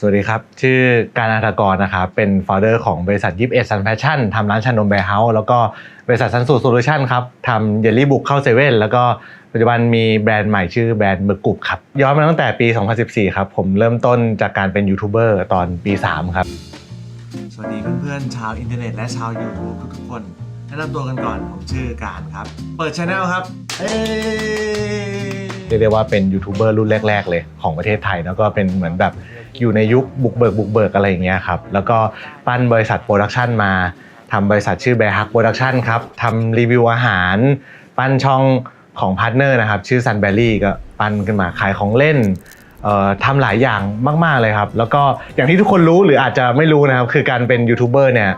สวัสดีครับ ชื่อการอาทกรนะครับ เป็นฟ o u เดอร์ของบริษัทยิปเอสันแฟชั่นทำร้านชานมแบร์เฮาส์แล้วก็บริษัทสันสูตรโซลูชันครับทำเยลลี่บุกเข้าเซเว่นแล้วก็ปัจจุบันมีแบรนด์ใหม่ชื่อแบรนด์เบอร์กุบครับ ย้อนมาตั้งแต่ปี 2014 ครับ ผมเริ่มต้นจากการเป็นยูทูบเบอร์ตอนปี 3 ครับ สวัสดีเพื่อนๆ ชาวอินเทอร์เน็ตและชาว YouTube ทุกๆคนแนะนำตัวกันก่อนผมชื่อการครับ เปิดช anel ครับเอ้เรียกได้ว่าเป็นยูทูบเบอร์รุ่นแรก ๆ เลยของประเทศไทยแล้วก็เป็นเหมือนแบบ อยู่ในยุคบุกเบิกบุกเบิกอะไรอย่างเงี้ยครับ แล้วก็ปั้นบริษัทโปรดักชันมาทำบริษัทชื่อแบร์ฮักโปรดักชันครับทำรีวิวอาหาร ปั้นช่องของพาร์ทเนอร์นะครับ ชื่อ Sun b e r r y ก็ปั้นขึ้นมาขายของเล่นทำหลายอย่างมาก ๆ เลยครับ แล้วก็อย่างที่ทุกคนรู้หรืออาจจะไม่รู้นะครับ คือการเป็นยูทูบเบอร์เนี่ย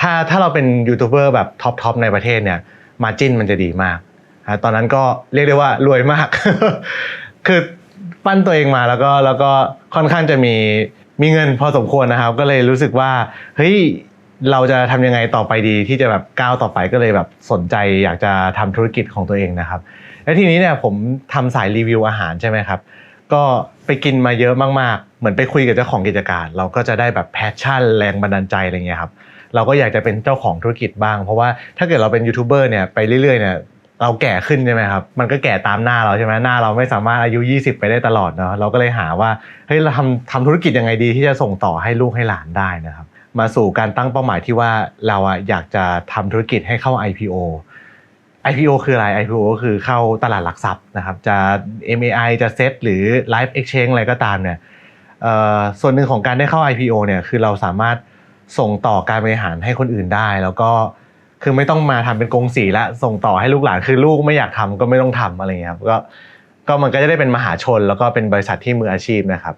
ถ้าถ้าเราเป็นยูทูบเบอร์แบบท็อปทอปในประเทศเนี่ยมาจิ้นมันจะดีมาก ตอนนั้นก็เรียกได้ว่ารวยมาก คือ ปั้นตัวเองมาแล้วก็แล้วก็ค่อนข้างจะมีมีเงินพอสมควรนะครับ ก็เลยรู้สึกว่าเฮ้ยเราจะทำยังไงต่อไปดีที่จะแบบก้าวต่อไปก็เลยแบบสนใจอยากจะทำธุรกิจของตัวเองนะครับ และทีนี้เนี่ยผมทำสายรีวิวอาหารใช่ไหมครับ ก็ไปกินมาเยอะมากๆ เหมือนไปคุยกับเจ้าของกิจการ เราก็จะได้แบบแพชชั่นแรงบันดาลใจอะไรเงี้ยครับเราก็อยากจะเป็นเจ้าของธุรกิจบ้าง เพราะว่าถ้าเกิดเราเป็นยูทูบเบอร์เนี่ยไปเรื่อยๆเนี่ย เราแก่ขึ้นใช่ไหมครับ มันก็แก่ตามหน้าเราใช่ไหมหน้าเราไม่สามารถอายุ 20 ไปได้ตลอดเนาะเราก็เลยหาว่าเฮ้ยเราทำทำธุรกิจยังไงดีที่จะส่งต่อให้ลูกให้หลานได้นะครับ มาสู่การตั้งเป้าหมายที่ว่าเราอะอยากจะทำธุรกิจให้เข้า IPO IPO คืออะไร IPO ก็คือเข้าตลาดหลักทรัพย์นะครับ จะ MAI จะ SET หรือ Live Exchange อะไรก็ตามเนี่ยเอ่อส่วนหนึ่งของการได้เข้า IPO เนี่ยคือเราสามารถส่งต่อการบริหารให้คนอื่นได้ แล้วก็ คือไม่ต้องมาทำเป็นกงสีละส่งต่อให้ลูกหลานคือลูกไม่อยากทำก็ไม่ต้องทำอะไรเงี้ยครับก็ก็มันก็จะได้เป็นมหาชนแล้วก็เป็นบริษัทที่มืออาชีพนะครับ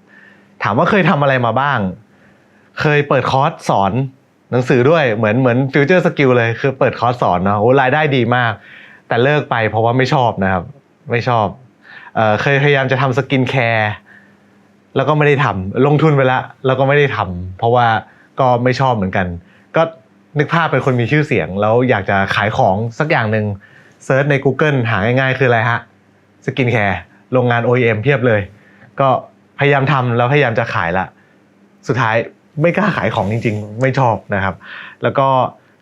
ถามว่าเคยทำอะไรมาบ้าง เคยเปิดคอร์สสอนหนังสือด้วยเหมือนเหมือนฟิวเจอร์สกิลเลยคือเปิดคอร์สสอนเนาะโอ้รายได้ดีมาก แต่เลิกไปเพราะว่าไม่ชอบนะครับ ไม่ชอบเอ่อเคยพยายามจะทำสกินแคร์แล้วก็ไม่ได้ทำลงทุนไปแล้วแล้วก็ไม่ได้ทำเพราะว่าก็ไม่ชอบเหมือนกัน ก็ นึกภาพเป็นคนมีชื่อเสียง แล้วอยากจะขายของสักอย่างหนึ่งเซิร์ชใน Google หาง่ายๆ คืออะไรฮะสกินแคร์โรงงาน OEM เพียบเลย ก็พยายามทำแล้วพยายามจะขายละ สุดท้ายไม่กล้าขายของจริง ๆ ไม่ชอบนะครับ แล้วก็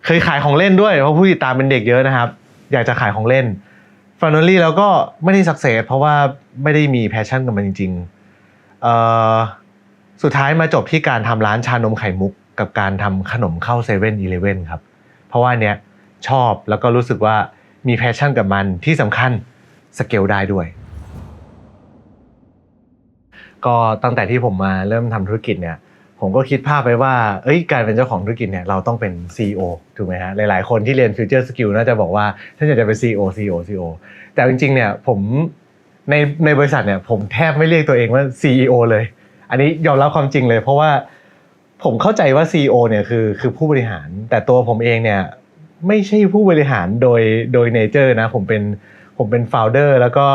เคยขายของเล่นด้วยเพราะผู้ติดตามเป็นเด็กเยอะนะครับ อยากจะขายของเล่นฟ i น a ลี่แล้วก็ไม่ได้สักเซสเพราะว่าไม่ได้มีแพชชั่นกับมันจริงๆสุดท้ายมาจบที่การทำร้านชานมไข่มุก กับการทำขนมเข้าเซเว่นอีเลเว่นครับ เพราะว่าเนี้ยชอบแล้วก็รู้สึกว่ามีแพชชั่นกับมันที่สำคัญสเกลได้ด้วย ก็ตั้งแต่ที่ผมมาเริ่มทำธุรกิจเนี่ยผมก็คิดภาพไปว่าเอ้ย การเป็นเจ้าของธุรกิจเนี่ยเราต้องเป็น CEO ถูกไหมฮะ หลาย ๆ คนที่เรียน Future Skill น่าจะบอกว่าถ้านอยากจะเป็น CEO CEO CEO แต่จริง ๆ เนี่ยผมในในบริษัทเนี่ยผมแทบไม่เรียกตัวเองว่า CEO เลย อันนี้ยอมรับความจริงเลย เพราะว่า ผมเข้าใจว่า CEO เนี่ยคือคือผู้บริหาร แต่ตัวผมเองเนี่ยไม่ใช่ผู้บริหารโดยโดยเนเจอร์นะผมเป็นผมเป็น founder แล้วก็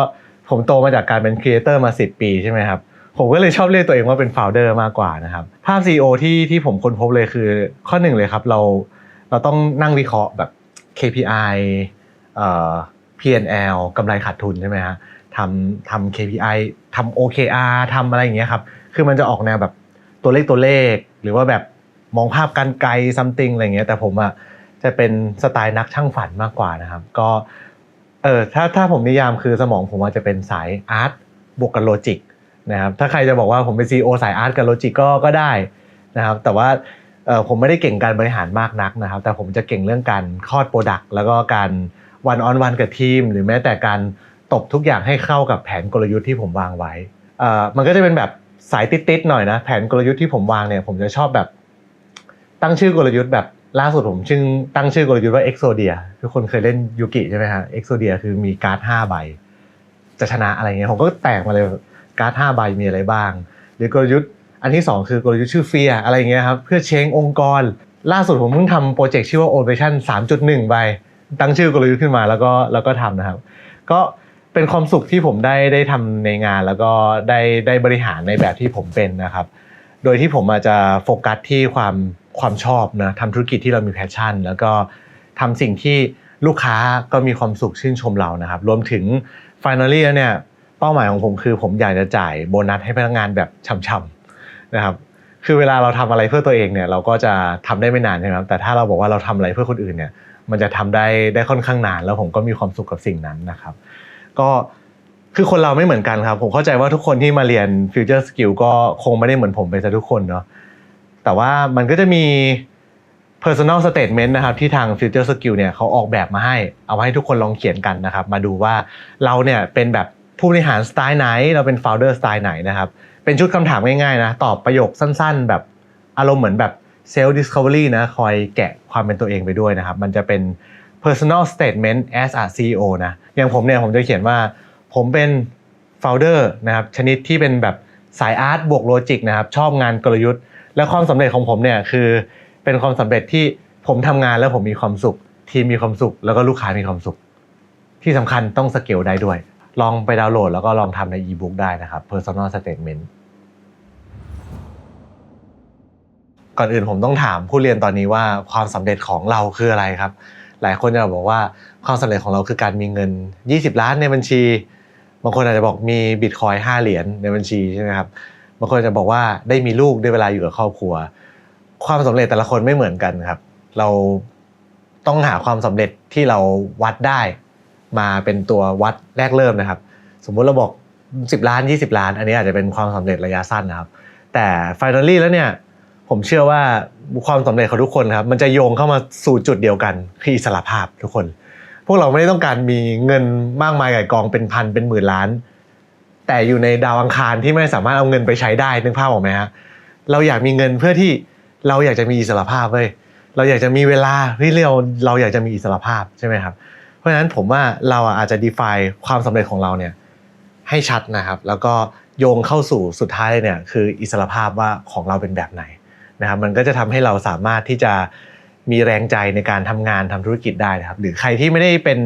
ผมโตมาจากการเป็น creator มา 10 ปีใช่ไหมครับผมก็เลยชอบเรียกตัวเองว่าเป็น founder มากกว่านะครับภาพ CEO ที่ที่ผมค้นพบเลยคือข้อหนึ่งเลยครับเราเราต้องนั่งวิเคราะห์แบบ KPI เอ่อ P&L กำไรขาดทุนใช่ไหมฮะทำทำ KPI ทำ OKR ทำอะไรอย่างเงี้ยครับคือมันจะออกแนวแบบตัวเลขตัวเลข รือว่าแบบมองภาพการไกล something อะไรเงี้ยแต่ผมอะจะเป็นสไตล์นักช่างฝันมากกว่านะครับ ก็เออถ้าถ้าผมนิยามคือสมองผมอาจจะเป็นสายอาร์ตบวกกับโลจิกนะครับถ้าใครจะบอกว่าผมเป็น CEO สายอาร์ตกับโลจิกก็ก็ได้นะครับแต่ว่าเออผมไม่ได้เก่งการบริหารมากนักนะครับ แต่ผมจะเก่งเรื่องการคลอดโปรดักต์แล้วก็การวันออนวันกับทีม หรือแม้แต่การตบทุกอย่างให้เข้ากับแผนกลยุทธ์ที่ผมวางไว้เอ่อมันก็จะเป็นแบบ สายติดๆหน่อยนะ แผนกลยุทธ์ที่ผมวางเนี่ยผมจะชอบแบบ ตั้งชื่อกลยุทธ์แบบล่าสุดผมชื่อตั้งชื่อกลยุทธ์ว่า Exodia ทุกคนเคยเล่นยูกิใช่ไหมฮะ Exodia คือมีการ์ด5ใบ จะชนะอะไรเงี้ยผมก็แตกมาเลยการ์ด5ใบมีอะไรบ้าง หรือกลยุทธ์อันที่ 2 คือกลยุทธ์ชื่อเฟียอะไรเงี้ยครับเพื่อเชงองค์กร ล่าสุดผมเพิ่งทำโปรเจกต์ชื่อว่า Ovation 3.1 ไปตั้งชื่อกลยุทธ์ขึ้นมาแล้วก็แล้วก็ทำนะครับ ก็ เป็นความสุขที่ผมได้ได้ทำในงานแล้วก็ได้ได้บริหารในแบบที่ผมเป็นนะครับ โดยที่ผมอาจจะโฟกัสที่ความความชอบนะทำธุรกิจที่เรามีแพชชั่น แล้วก็ทำสิ่งที่ลูกค้าก็มีความสุขชื่นชมเรานะครับ รวมถึง finally แล้วเนี่ยเป้าหมายของผมคือผมอยากจะจ่ายโบนัสให้พนักงานแบบช่ำๆนะครับคือเวลาเราทำอะไรเพื่อตัวเองเนี่ยเราก็จะทำได้ไม่นานใช่ไหมครับแต่ถ้าเราบอกว่าเราทำอะไรเพื่อคนอื่นเนี่ยมันจะทำได้ได้ค่อนข้างนาน แล้วผมก็มีความสุขกับสิ่งนั้นนะครับ ก็คือคนเราไม่เหมือนกันครับ ผมเข้าใจว่าทุกคนที่มาเรียน Future Skill ก็คงไม่ได้เหมือนผมไปซะทุกคนเนาะแต่ว่ามันก็จะมี personal statement นะครับที่ทาง Future Skill เนี่ยเขาออกแบบมาให้ เอามาให้ทุกคนลองเขียนกันนะครับ มาดูว่าเราเนี่ยเป็นแบบผู้บริหารสไตล์ไหน เราเป็น founder สไตล์ไหนนะครับ เป็นชุดคำถามง่ายๆนะ ตอบประโยคสั้นๆ แบบอารมณ์เหมือนแบบ self discovery นะ คอยแกะความเป็นตัวเองไปด้วยนะครับ มันจะเป็น personal statement as a CEO นะอย่างผมเนี่ยผมจะเขียนว่าผมเป็น founder นะครับชนิดที่เป็นแบบสายอาร์ตบวกโลจิกนะครับชอบงานกลยุทธ์ และความสำเร็จของผมเนี่ยคือเป็นความสำเร็จที่ผมทำงานแล้วผมมีความสุข ทีมมีความสุข แล้วก็ลูกค้ามีความสุข ที่สำคัญต้องสเกลได้ด้วย ลองไปดาวน์โหลดแล้วก็ลองทำในอีบุ๊กได้นะครับ personal statement ก่อนอื่นผมต้องถามผู้เรียนตอนนี้ว่าความสำเร็จของเราคืออะไรครับ หลายคนจะบอกว่าความสำเร็จของเราคือการมีเงิน 20 ล้านในบัญชี บางคนอาจจะบอกมีบิตคอย5เหรียญในบัญชีใช่ไหมครับ บางคนจะบอกว่าได้มีลูกได้เวลาอยู่กับครอบครัว ความสำเร็จแต่ละคนไม่เหมือนกันครับ เราต้องหาความสำเร็จที่เราวัดได้มาเป็นตัววัดแรกเริ่มนะครับ สมมุติเราบอก 10 ล้าน 20 ล้าน อันนี้อาจจะเป็นความสำเร็จระยะสั้นนะครับ แต่ finally แล้วเนี่ยผมเชื่อว่า ความสำเร็จของทุกคนครับมันจะโยงเข้ามาสู่จุดเดียวกันคืออิสระภาพทุกคน พวกเราไม่ได้ต้องการมีเงินมากมายไก่กองเป็นพันเป็นหมื่นล้าน แต่อยู่ในดาวอังคารที่ไม่สามารถเอาเงินไปใช้ได้นึกภาพออกไหมฮะเราอยากมีเงินเพื่อที่เราอยากจะมีอิสระภาพเว้ยเราอยากจะมีเวลาที่เราเราอยากจะมีอิสระภาพใช่ไหมครับ เพราะฉะนั้นผมว่าเราอาจจะ define ความสำเร็จของเราเนี่ยให้ชัดนะครับ แล้วก็โยงเข้าสู่สุดท้ายเนี่ยคืออิสระภาพว่าของเราเป็นแบบไหน นะครับมันก็จะทำให้เราสามารถที่จะมีแรงใจในการทำงานทำธุรกิจได้นะครับ หรือใครที่ไม่ได้เป็น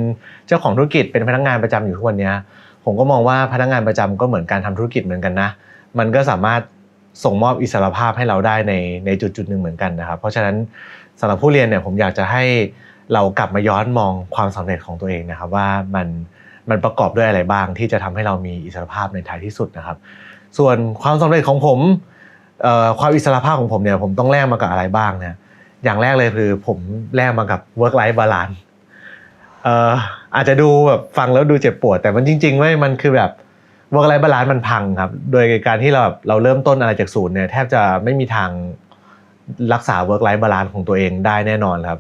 เจ้าของธุรกิจเป็นพนักงานประจำอยู่ทุกวันนี้ผมก็มองว่าพนักงานประจำก็เหมือนการทำธุรกิจเหมือนกันนะ มันก็สามารถส่งมอบอิสรภาพให้เราได้ในในจุดจุดหนึ่งเหมือนกันนะครับ เพราะฉะนั้นสำหรับผู้เรียนเนี่ยผมอยากจะให้เรากลับมาย้อนมองความสำเร็จของตัวเองนะครับ ว่ามันมันประกอบด้วยอะไรบ้างที่จะทำให้เรามีอิสรภาพในท้ายที่สุดนะครับ ส่วนความสำเร็จของผม ความอิสระภาพของผมเนี่ยผมต้องแลกมากับอะไรบ้างเนี่ยอย่างแรกเลยคือผมแลกมากับ work life balance เอ่อาจจะดูแบบฟังแล้วดูเจ็บปวด แต่มันจริงๆเว้ยมันคือแบบ work life balance มันพังครับ โดยการที่เราเราเริ่มต้นอะไรจากศูนย์เนี่ยแทบจะไม่มีทางรักษา work life balance ของตัวเองได้แน่นอนครับ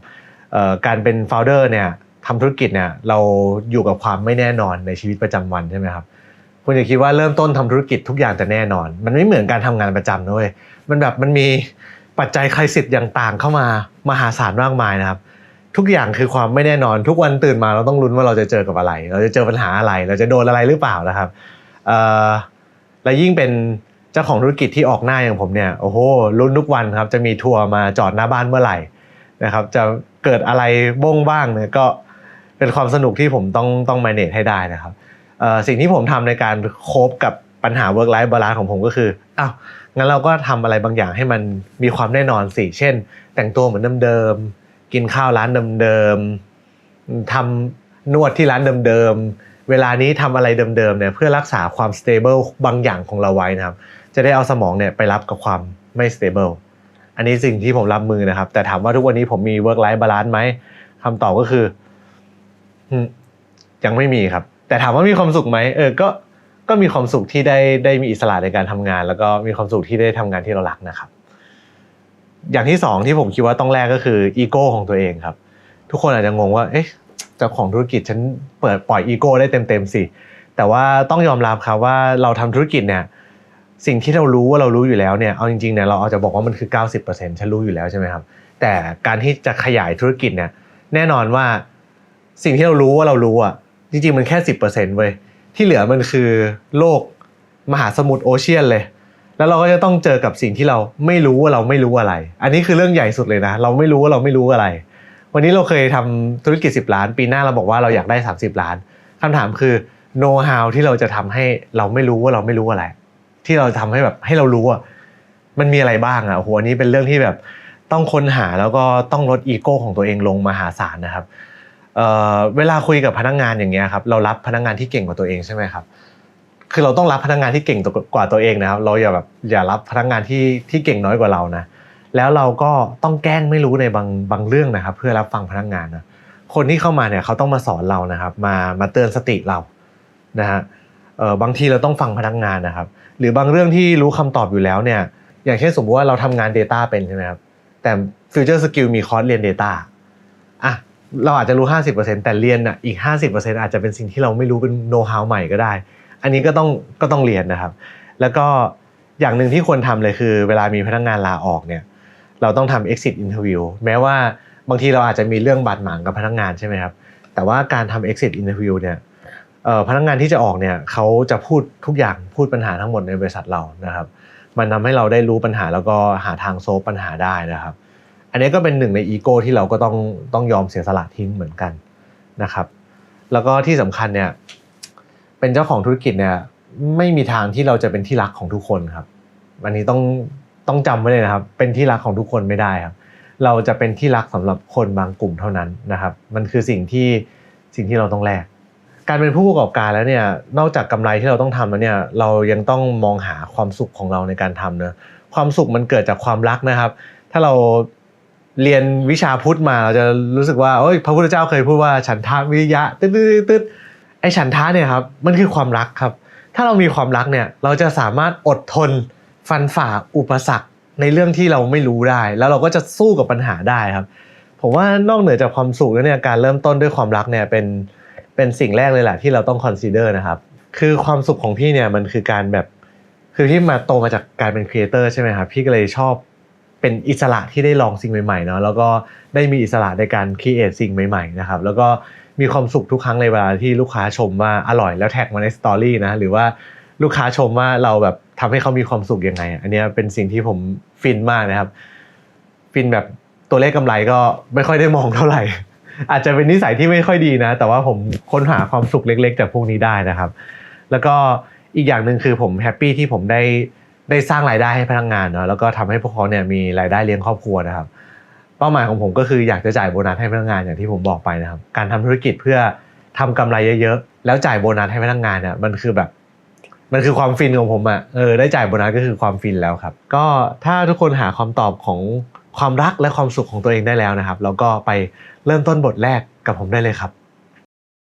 การเป็น founder เนี่ยทำธุรกิจเนี่ยเราอยู่กับความไม่แน่นอนในชีวิตประจำวันใช่ไหมครับ คุณอย่าคิดว่าเริ่มต้นทำธุรกิจทุกอย่างจะแน่นอน มันไม่เหมือนการทำงานประจำนะเว้ยมันแบบมันมีปัจจัยใครสิทธิ์อย่างต่างเข้ามามหาศาลมากมายนะครับ ทุกอย่างคือความไม่แน่นอน ทุกวันตื่นมาเราต้องลุ้นว่าเราจะเจอกับอะไร เราจะเจอปัญหาอะไร เราจะโดนอะไรหรือเปล่านะครับและยิ่งเป็นเจ้าของธุรกิจที่ออกหน้าอย่างผมเนี่ยโอ้โหลุ้นทุกวันครับจะมีทัวร์มาจอดหน้าบ้านเมื่อไหร่นะครับ จะเกิดอะไรบ้งบ้างเนี่ยก็เป็นความสนุกที่ผมต้องต้อง manage ให้ได้นะครับ สิ่งที่ผมทำในการโคบกับปัญหา work life balance ของผมก็คืออ้าวงั้นเราก็ทำอะไรบางอย่างให้มันมีความแน่นอนสิเช่น แต่งตัวเหมือนเดิมๆกินข้าวร้านเดิมๆทำนวดที่ร้านเดิมๆเวลานี้ทำอะไรเดิมๆเนี่ยเพื่อรักษาความ stable บางอย่างของเราไว้นะครับ จะได้เอาสมองเนี่ยไปรับกับความไม่ stable อันนี้สิ่งที่ผมรับมือนะครับ แต่ถามว่าทุกวันนี้ผมมี work life balance ไหมคำตอบก็คือยังไม่มีครับ แต่ถามว่ามีความสุขไหมเออก็ก็มีความสุขที่ได้ได้มีอิสระในการทำงาน แล้วก็มีความสุขที่ได้ทำงานที่เรารักนะครับ อย่างที่สองที่ผมคิดว่าต้องแลกก็คืออีโก้ของตัวเองครับ ทุกคนอาจจะงงว่า เอ๊ะเจ้าของธุรกิจฉันเปิดปล่อยอีโก้ได้เต็มๆสิแต่ว่าต้องยอมรับครับว่าเราทำธุรกิจเนี่ยสิ่งที่เรารู้ว่าเรารู้อยู่แล้วเนี่ยเอาจริงๆเนี่ยเราอาจจะบอกว่ามันคือ 90%ฉันรู้อยู่แล้วใช่ไหมครับแต่การที่จะขยายธุรกิจเนี่ยแน่นอนว่าสิ่งที่เรารู้ว่าเรารู้อะ จริงๆมันแค่สิบเปอร์เซ็นต์เว้ยที่เหลือมันคือโลกมหาสมุทรโอเชียนเลย แล้วเราก็จะต้องเจอกับสิ่งที่เราไม่รู้ว่าเราไม่รู้อะไร อันนี้คือเรื่องใหญ่สุดเลยนะ เราไม่รู้ว่าเราไม่รู้อะไร วันนี้เราเคยทำธุรกิจ 10 ล้าน ปีหน้าเราบอกว่าเราอยากได้ 30 ล้านคำถามคือ know how ที่เราจะทำให้เราไม่รู้ว่าเราไม่รู้อะไร ที่เราทำให้แบบให้เรารู้อะมันมีอะไรบ้างอะโหอันนี้เป็นเรื่องที่แบบต้องค้นหาแล้วก็ต้องลดอีโก้ของตัวเองลงมหาศาลนะครับ เเวลาคุยกับพนักงานอย่างเงี้ยครับเรารับพนักงานที่เก่งกว่าตัวเองใช่ไหมครับคือเราต้องรับพนักงานที่เก่งกว่าตัวเองนะครับเราอย่าแบบอย่ารับพนักงานที่ที่เก่งน้อยกว่าเรานะแล้วเราก็ต้องแกล้งไม่รู้ในบางบางเรื่องนะครับ เพื่อรับฟังพนักงานนะคนที่เข้ามาเนี่ยเขาต้องมาสอนเรานะครับมามาเตือนสติเรานะฮะเออบางทีเราต้องฟังพนักงานนะครับ หรือบางเรื่องที่รู้คำตอบอยู่แล้วเนี่ยอย่างเช่นสมมติว่าเราทำงาน Data เป็นใช่ไหมครับแต่ฟิวเจอร์สกิลมีคอร์สเรียน Data อะ เราอาจจะรู้ 50%แต่เรียนอะอีก 50%อาจจะเป็นสิ่งที่เราไม่รู้เป็นโน้ตฮาวใหม่ก็ได้ อันนี้ก็ต้องก็ต้องเรียนนะครับ แล้วก็อย่างหนึ่งที่ควรทำเลยคือ เวลามีพนักงานลาออกเนี่ยเราต้องทำ exit interview แม้ว่าบางทีเราอาจจะมีเรื่องบาดหมางกับพนักงานใช่ไหมครับแต่ว่าการทำ exit interview เนี่ยเอ่อพนักงานที่จะออกเนี่ยเขาจะพูดทุกอย่างพูดปัญหาทั้งหมดในบริษัทเรานะครับ มันทำให้เราได้รู้ปัญหาแล้วก็หาทางโซฟปัญหาได้นะครับ อันนี้ก็เป็นหนึ่งในอีโก้ที่เราก็ต้องต้องยอมเสียสละทิ้งเหมือนกันนะครับ แล้วก็ที่สำคัญเนี่ยเป็นเจ้าของธุรกิจเนี่ยไม่มีทางที่เราจะเป็นที่รักของทุกคนครับอันนี้ต้องต้องจำไว้เลยนะครับ เป็นที่รักของทุกคนไม่ได้ครับ เราจะเป็นที่รักสำหรับคนบางกลุ่มเท่านั้นนะครับ มันคือสิ่งที่สิ่งที่เราต้องแลกการเป็นผู้ประกอบการแล้วเนี่ยนอกจากกำไรที่เราต้องทำแล้วเนี่ยเรายังต้องมองหาความสุขของเราในการทำเนะความสุขมันเกิดจากความรักนะครับ ถ้าเรา เรียนวิชาพุทธมาเราจะรู้สึกว่าเอ้ยพระพุทธเจ้าเคยพูดว่าฉันทาวิริยะตึ๊ดตึ๊ดตืดไอฉันทะเนี่ยครับมันคือความรักครับ ถ้าเรามีความรักเนี่ยเราจะสามารถอดทนฟันฝ่าอุปสรรคในเรื่องที่เราไม่รู้ได้ แล้วเราก็จะสู้กับปัญหาได้ครับ ผมว่านอกเหนือจากความสุขแล้วเนี่ยการเริ่มต้นด้วยความรักเนี่ยเป็นเป็นสิ่งแรกเลยแหละที่เราต้องคอนซีเดอร์นะครับคือความสุขของพี่เนี่ยมันคือการแบบคือที่มาโตมาจากการเป็นครีเอเตอร์ใช่ไหมครับพี่ก็เลยชอบ เป็นอิสระที่ได้ลองสิ่งใหม่ๆเนาะแล้วก็ได้มีอิสระในการครีเอทสิ่งใหม่ๆนะครับแล้วก็มีความสุขทุกครั้งในเวลาที่ลูกค้าชมว่าอร่อยแล้วแท็กมาในสตอรี่นะหรือว่าลูกค้าชมว่าเราแบบทำให้เขามีความสุขยังไง อันนี้เป็นสิ่งที่ผมฟินมากนะครับ ฟินแบบตัวเลขกำไรก็ไม่ค่อยได้มองเท่าไหร่ อาจจะเป็นนิสัยที่ไม่ค่อยดีนะ แต่ว่าผมค้นหาความสุขเล็ก ๆ จากพวกนี้ได้นะครับ แล้วก็อีกอย่างหนึ่งคือผมแฮปปี้ที่ผมได้ ได้สร้างรายได้ให้พนักงานเนาะแล้วก็ทำให้พวกเขาเนี่ยมีรายได้เลี้ยงครอบครัวนะครับ เป้าหมายของผมก็คืออยากจะจ่ายโบนัสให้พนักงานอย่างที่ผมบอกไปนะครับ การทำธุรกิจเพื่อทำกำไรเยอะๆแล้วจ่ายโบนัสให้พนักงานเนี่ยมันคือแบบมันคือความฟินของผมอะ่ะเออได้จ่ายโบนัสก็คือความฟินแล้วครับ ก็ถ้าทุกคนหาคำตอบของความรักและความสุขของตัวเองได้แล้วนะครับ แล้วก็ไปเริ่มต้นบทแรกกับผมได้เลยครับ